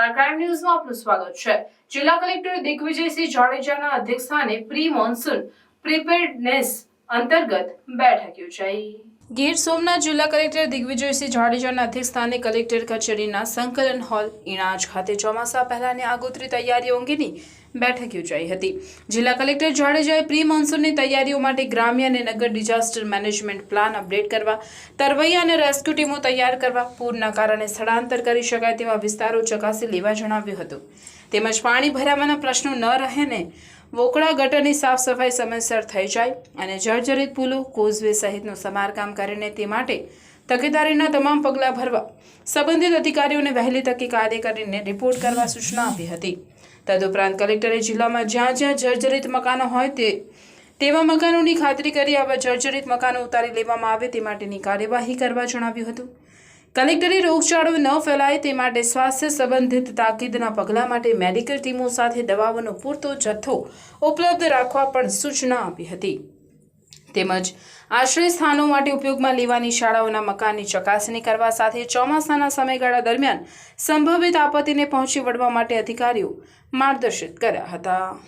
Star crime ન્યૂઝમાં આપનું સ્વાગત છે. જિલ્લા કલેક્ટર દિગ્વિજયસિંહ જાડેજાના અધ્યક્ષસ્થાને પ્રી મોન્સૂન પ્રિપેર્ડનેસ અંતર્ગત બેઠક યોજાઈ ગીર સોમનાથ જિલ્લા કલેક્ટર દિગ્વિજયસિંહ જાડેજાના અધ્યક્ષસ્થાને કલેક્ટર કચેરીના સંકલન હોલ ઇણાજ ખાતે ચોમાસા પહેલાની આગોતરી તૈયારીઓ અંગેની બેઠક યોજાઈ હતી. જિલ્લા કલેક્ટર જાડેજાએ પ્રી મોન્સૂનની તૈયારીઓ માટે ગ્રામ્ય અને નગર ડિઝાસ્ટર મેનેજમેન્ટ પ્લાન અપડેટ કરવા, તરવૈયા અને રેસ્ક્યુ ટીમો તૈયાર કરવા પૂરના કારણે સ્થળાંતર કરી શકાય તેવા વિસ્તારો ચકાસી લેવા જણાવ્યું હતું. તેમજ પાણી ભરાવાના પ્રશ્નો ન રહે ને વોકળા ગટરની સાફ સફાઈ સમયસર થઈ જાય અને જર્જરિત પુલો કોઝવે સહિતનું સમારકામ કરીને તે માટે તકેદારીના તમામ પગલાં ભરવા સંબંધિત અધિકારીઓને વહેલી તકે કાર્ય કરીને રિપોર્ટ કરવા સૂચના આપી હતી. તદુપરાંત કલેક્ટરે જિલ્લામાં જ્યાં જ્યાં જર્જરિત મકાનો હોય તે તેવા મકાનોની ખાતરી કરી આવા જર્જરિત મકાનો ઉતારી લેવામાં આવે તે માટેની કાર્યવાહી કરવા જણાવ્યું હતું. કલેક્ટરે રોગચાળો ન ફેલાય તે માટે સ્વાસ્થ્ય સંબંધિત તાકીદના પગલાં માટે મેડિકલ ટીમો સાથે દવાઓનો પૂરતો જથ્થો ઉપલબ્ધ રાખવા પણ સૂચના આપી હતી. તેમજ આશ્રય સ્થાનો માટે ઉપયોગમાં લેવાની શાળાઓના મકાનની ચકાસણી કરવા સાથે ચોમાસાના સમયગાળા દરમિયાન સંભવિત આપત્તિને પહોંચી વળવા માટે અધિકારીઓ માર્ગદર્શિત કર્યા હતા.